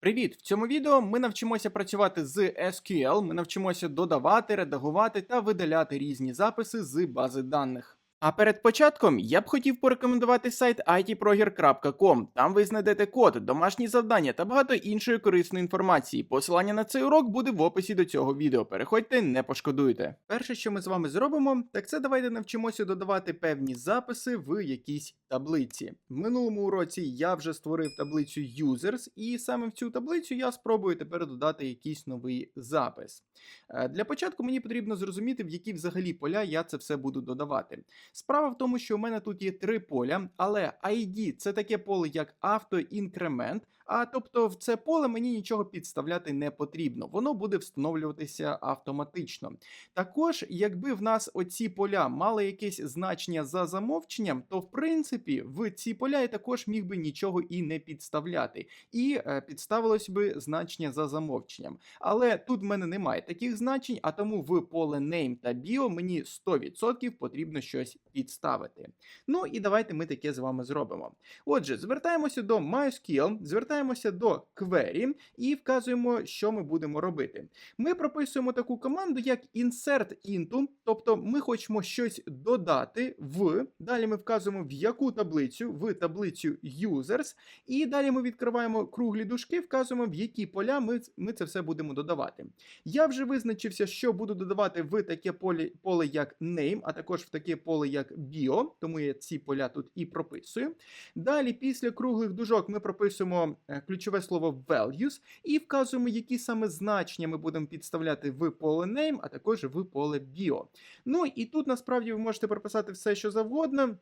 Привіт! В цьому відео ми навчимося працювати з SQL, ми навчимося додавати, редагувати та видаляти різні записи з бази даних. А перед початком я б хотів порекомендувати сайт itproger.com. Там ви знайдете код, домашні завдання та багато іншої корисної інформації. Посилання на цей урок буде в описі до цього відео. Переходьте, не пошкодуйте. Перше, що ми з вами зробимо, так це давайте навчимося додавати певні записи в якійсь таблиці. В минулому уроці я вже створив таблицю Users, і саме в цю таблицю я спробую тепер додати якийсь новий запис. Е, Для початку мені потрібно зрозуміти, в які взагалі поля я це все буду додавати. Справа в тому, що у мене тут є три поля, але ID це таке поле, як автоінкремент. А тобто в це поле мені нічого підставляти не потрібно, воно буде встановлюватися автоматично. Також, якби в нас оці поля мали якесь значення за замовченням, то в принципі в ці поля я також міг би нічого і не підставляти, і е, підставилось би значення за замовченням. Але тут в мене немає таких значень, а тому в поле name та bio мені 100% потрібно щось підставити. Ну і давайте ми таке з вами зробимо. Отже, звертаємося до MySQL, звертаємося до query і вказуємо, що ми будемо робити. Ми прописуємо таку команду, як insert into, тобто ми хочемо щось додати в. Далі ми вказуємо в яку таблицю, в таблицю users, і далі ми відкриваємо круглі дужки, вказуємо, в які поля ми, ми це все будемо додавати. Я вже визначився, що буду додавати в таке поле, поле як name, а також в таке поле як bio, тому я ці поля тут і прописую. Далі, після круглих дужок, ми прописуємо ключове слово values і вказуємо, які саме значення ми будемо підставляти в поле name, а також в поле bio. Ну і тут насправді ви можете прописати все, що завгодно.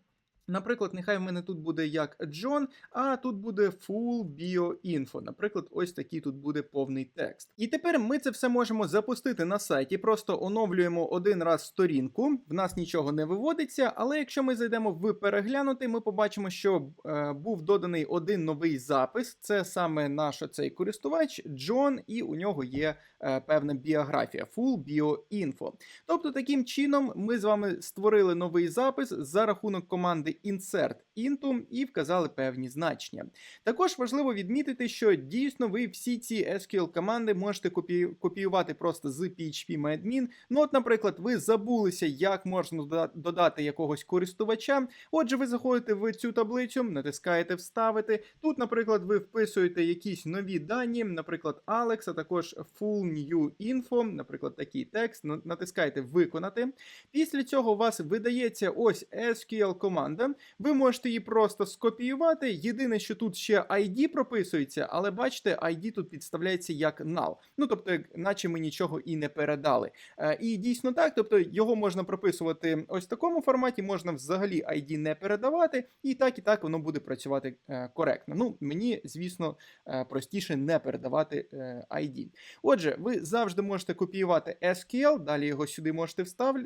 Наприклад, нехай в мене тут буде як Джон, а тут буде full bio info. Наприклад, ось такий тут буде повний текст. І тепер ми це все можемо запустити на сайті. Просто оновлюємо один раз сторінку. В нас нічого не виводиться, але якщо ми зайдемо в переглянути, ми побачимо, що е, був доданий один новий запис. Це саме наш цей користувач Джон, і у нього є е, певна біографія full bio info. Тобто, таким чином ми з вами створили новий запис за рахунок команди insert into і вказали певні значення. Також важливо відмітити, що дійсно ви всі ці SQL команди можете копі- копіювати просто з PHP-MyAdmin. Ну, от, наприклад, ви забулися, як можна додати якогось користувача. Отже, ви заходите в цю таблицю, натискаєте Вставити. Тут, наприклад, ви вписуєте якісь нові дані, наприклад, Alex, а також full new info, наприклад, такий текст. Натискаєте Виконати. Після цього у вас видається ось SQL команда. Ви можете її просто скопіювати. Єдине, що тут ще ID прописується, але бачите, ID тут підставляється як null. Ну тобто, наче ми нічого і не передали. Е, І дійсно так, тобто його можна прописувати ось в такому форматі, можна взагалі ID не передавати, і так і так воно буде працювати е, коректно. Ну, мені, звісно, е, простіше не передавати ID. Отже, ви завжди можете копіювати SQL, далі його сюди можете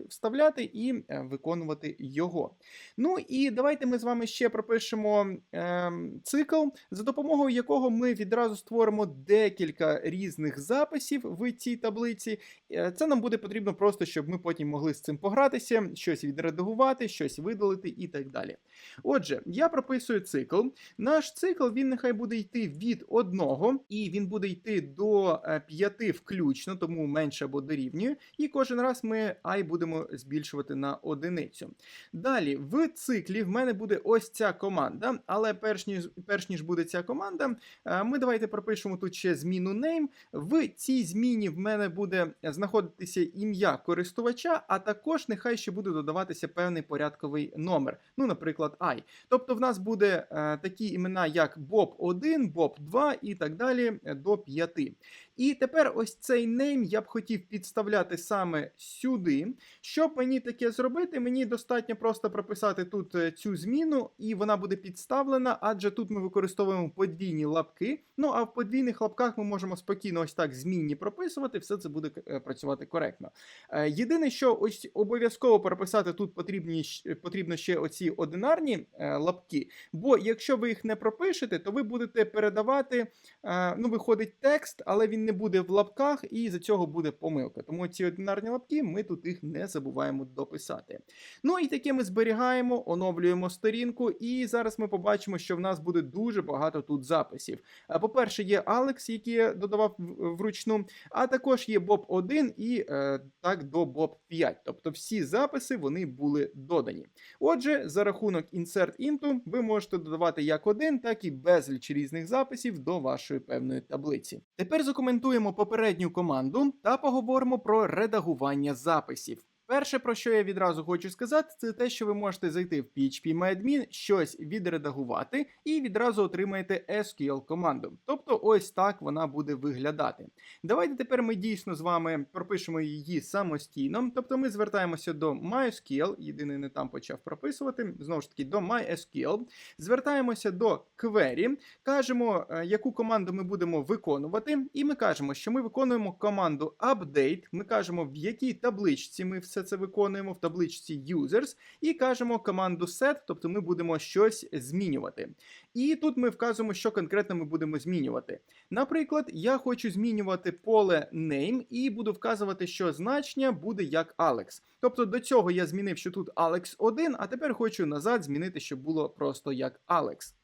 вставляти і виконувати його. Ну і давайте ми з вами ще пропишемо ем, цикл, за допомогою якого ми відразу створимо декілька різних записів в цій таблиці. Е, Це нам буде потрібно просто, щоб ми потім могли з цим погратися, щось відредагувати, щось видалити і так далі. Отже, я прописую цикл. Наш цикл він нехай буде йти від одного, і він буде йти до 5 включно, тому менше або дорівнює. І кожен раз ми і будемо збільшувати на одиницю. Далі, в циклі в мене буде ось ця команда, але перш ніж, перш ніж буде ця команда, е, ми давайте пропишемо тут ще зміну name. В цій зміні в мене буде знаходитися ім'я користувача, а також нехай ще буде додаватися певний порядковий номер. Ну, наприклад, I. Тобто в нас буде е, такі імена, як Bob1, Bob2 і так далі е, до 5. І тепер ось цей name я б хотів підставляти саме сюди. Щоб мені таке зробити, мені достатньо просто прописати тут е, цю зміну, і вона буде підставлена, адже тут ми використовуємо подвійні лапки. Ну а в подвійних лапках ми можемо спокійно ось так змінні прописувати, все це буде е, працювати коректно. Е, Єдине, що ось обов'язково прописати тут потрібні, потрібно ще оці одинарні лапки, бо якщо ви їх не пропишете, то ви будете передавати, ну, виходить текст, але він не буде в лапках, і за цього буде помилка. Тому ці одинарні лапки ми тут їх не забуваємо дописати. Ну і таке ми зберігаємо, оновлюємо. сторінку, і зараз ми побачимо, що в нас буде дуже багато тут записів. Е, По-перше, є Алекс, який я додавав вручну, а також є Bob 1 і е, так до Bob 5. Тобто всі записи вони були додані. Отже, за рахунок Insert Into ви можете додавати як один, так і безліч різних записів до вашої певної таблиці. Тепер закоментуємо попередню команду та поговоримо про редагування записів. Перше, про що я відразу хочу сказати, це те, що ви можете зайти в PHP щось відредагувати і відразу отримаєте SQL команду. Тобто ось так вона буде виглядати. Давайте тепер ми дійсно з вами пропишемо її самостійно. Тобто ми звертаємося до MySQL, єдиний не там почав прописувати, знову ж таки, до MySQL. Звертаємося до query, кажемо, е, яку команду ми будемо виконувати, і ми кажемо, що ми виконуємо команду update. Ми кажемо, в якій табличці ми все це виконуємо, в табличці users, і кажемо команду set, тобто ми будемо щось змінювати. І тут ми вказуємо, що конкретно ми будемо змінювати. Наприклад, я хочу змінювати поле name і буду вказувати, що значення буде як Alex. Тобто до цього я змінив, що тут Alex 1, а тепер хочу назад змінити, щоб було просто як Alex.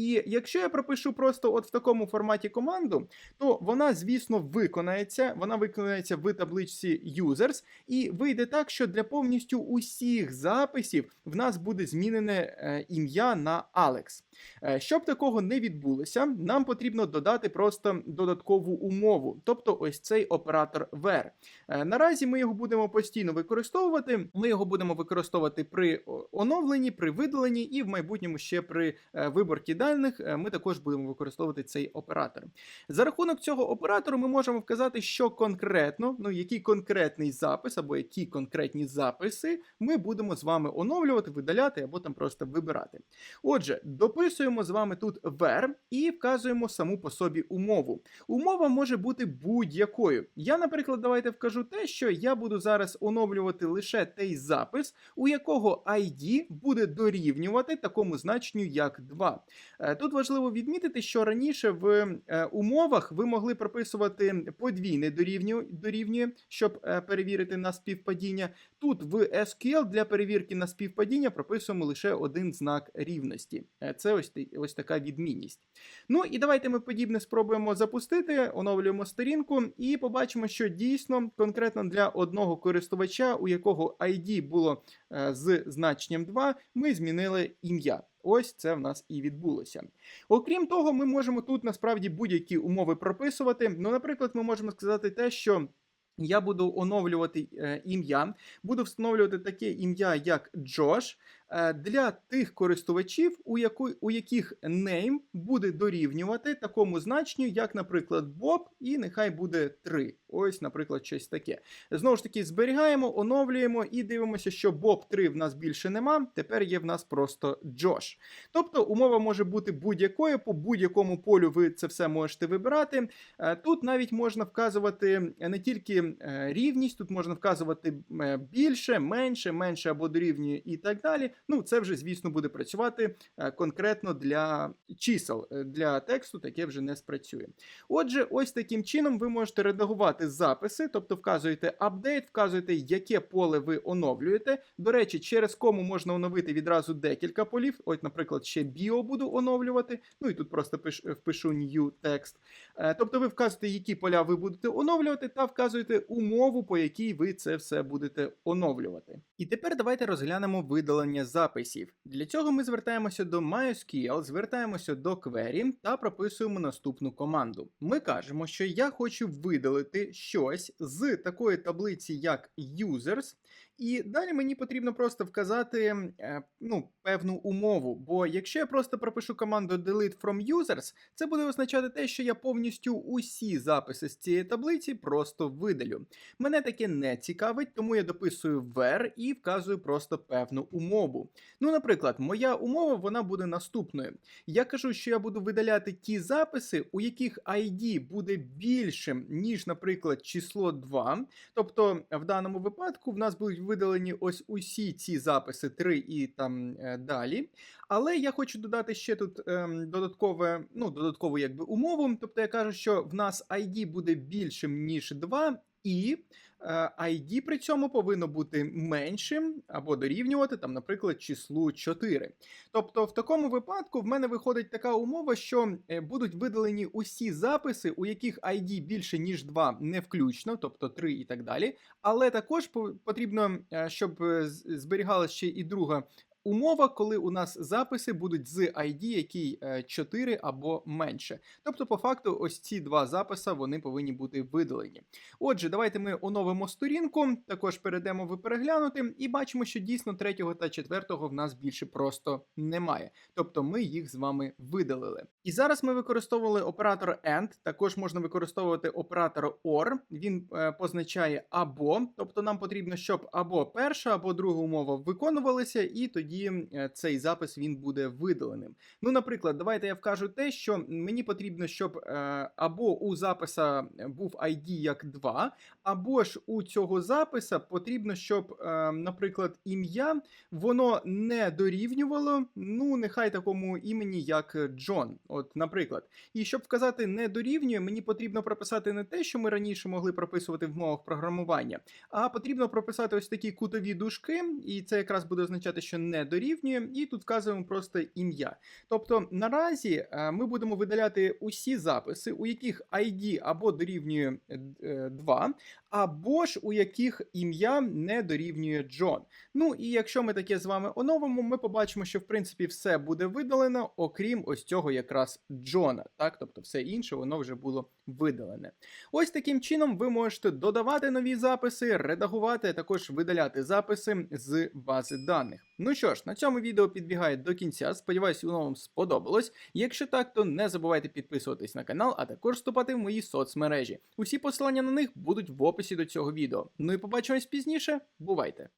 І якщо я пропишу просто от в такому форматі команду, то вона, звісно, виконається. Вона виконається в табличці users, і вийде так, що для повністю усіх записів в нас буде змінене е, ім'я на Alex. Е, Щоб такого не відбулося, нам потрібно додати просто додаткову умову, тобто ось цей оператор where. Е, Наразі ми його будемо постійно використовувати. Ми його будемо використовувати при оновленні, при видаленні, і в майбутньому ще при виборці даних е, ми також будемо використовувати цей оператор. За рахунок цього оператору ми можемо вказати, що конкретно, ну який конкретний запис або які конкретні записи ми будемо з вами оновлювати, видаляти або там просто вибирати. Отже, дописуємо з вами тут where і вказуємо саму по собі умову. Умова може бути будь-якою. Я, наприклад, давайте вкажу те, що я буду зараз оновлювати лише той запис, у якого ID буде дорівнювати такому значенню, як 2. Е, Тут важливо відмітити, що раніше в е, умовах ви могли прописувати подвійне дорівнює, дорівнює щоб е, перевірити на співпадіння. Тут в SQL для перевірки на співпадіння прописуємо лише один знак рівності. Це ось, ось така відмінність. Ну і давайте ми подібне спробуємо запустити, оновлюємо сторінку і побачимо, що дійсно конкретно для одного користувача, у якого ID було з значенням 2, ми змінили ім'я. Ось це в нас і відбулося. Окрім того, ми можемо тут насправді будь-які умови прописувати. Ну, наприклад, ми можемо сказати те, що. Я буду оновлювати е, ім'я, буду встановлювати таке ім'я, як Джош, для тих користувачів, у, яку, у яких name буде дорівнювати такому значенню, як, наприклад, Bob, і нехай буде 3. Ось, наприклад, щось таке. Знову ж таки, зберігаємо, оновлюємо і дивимося, що Bob 3 в нас більше нема. Тепер є в нас просто Джош. Тобто умова може бути будь-якою, по будь-якому полю ви це все можете вибирати. Е, Тут навіть можна вказувати не тільки е, рівність, тут можна вказувати е, більше, менше, менше або дорівнює і так далі. Ну, це вже, звісно, буде працювати е, конкретно для чисел. Е, Для тексту таке вже не спрацює. Отже, ось таким чином ви можете редагувати записи, тобто вказуєте апдейт, вказуєте, яке поле ви оновлюєте. До речі, через кому можна оновити відразу декілька полів. Ось, наприклад, ще біо буду оновлювати. Ну і тут просто пиш- впишу new text. Е, Тобто ви вказуєте, які поля ви будете оновлювати, та вказуєте умову, по якій ви це все будете оновлювати. І тепер давайте розглянемо видалення записів. Для цього ми звертаємося до MySQL, звертаємося до query та прописуємо наступну команду. Ми кажемо, що я хочу видалити щось з такої таблиці, як users. І далі мені потрібно просто вказати е, ну, певну умову. Бо якщо я просто пропишу команду delete from users, це буде означати те, що я повністю усі записи з цієї таблиці просто видалю. Мене таке не цікавить, тому я дописую where і вказую просто певну умову. Ну, наприклад, моя умова вона буде наступною. Я кажу, що я буду видаляти ті записи, у яких ID буде більшим, ніж, наприклад, число 2. Тобто, в даному випадку в нас будуть видалені ось усі ці записи 3 і там е, далі. Але я хочу додати ще тут ем, додаткове, ну, додаткову якби умову. Тобто я кажу, що в нас ID буде більшим, ніж 2. І е, ID при цьому повинно бути меншим або дорівнювати, там, наприклад, числу 4. Тобто, в такому випадку в мене виходить така умова, що е, будуть видалені усі записи, у яких ID більше ніж 2 не включно, тобто 3 і так далі. Але також потрібно, е, щоб е, зберігалася ще і друга. Умова, коли у нас записи будуть з ID, який е, 4 або менше. Тобто, по факту, ось ці два записи вони повинні бути видалені. Отже, давайте ми оновимо сторінку, також перейдемо в переглянути, і бачимо, що дійсно третього та четвертого в нас більше просто немає. Тобто ми їх з вами видалили. І зараз ми використовували оператор AND, також можна використовувати оператор OR. Він е, позначає або, тобто нам потрібно, щоб або перша, або друга умова виконувалися, і тоді е, цей запис він буде видаленим. Ну, наприклад, давайте я вкажу те, що мені потрібно, щоб е, або у записа був ID як 2, або ж у цього записа потрібно, щоб, е, наприклад, ім'я воно не дорівнювало, ну, нехай такому імені, як Джон. От, наприклад. І щоб вказати не дорівнює, мені потрібно прописати не те, що ми раніше могли прописувати в мовах програмування, а потрібно прописати ось такі кутові дужки, і це якраз буде означати, що не дорівнює, і тут вказуємо просто ім'я. Тобто наразі е, ми будемо видаляти усі записи, у яких ID або дорівнює е, 2, або ж у яких ім'я не дорівнює Джон. Ну і якщо ми таке з вами оновимо, ми побачимо, що в принципі все буде видалено, окрім ось цього якраз Джона. Так, тобто все інше воно вже було видалене. Ось таким чином ви можете додавати нові записи, редагувати, а також видаляти записи з бази даних. Ну що ж, на цьому відео підбігає до кінця. Сподіваюсь, воно вам сподобалось. Якщо так, то не забувайте підписуватись на канал, а також вступати в мої соцмережі. Усі посилання на них будуть в описі до цього відео. Ну і побачимось пізніше. Бувайте!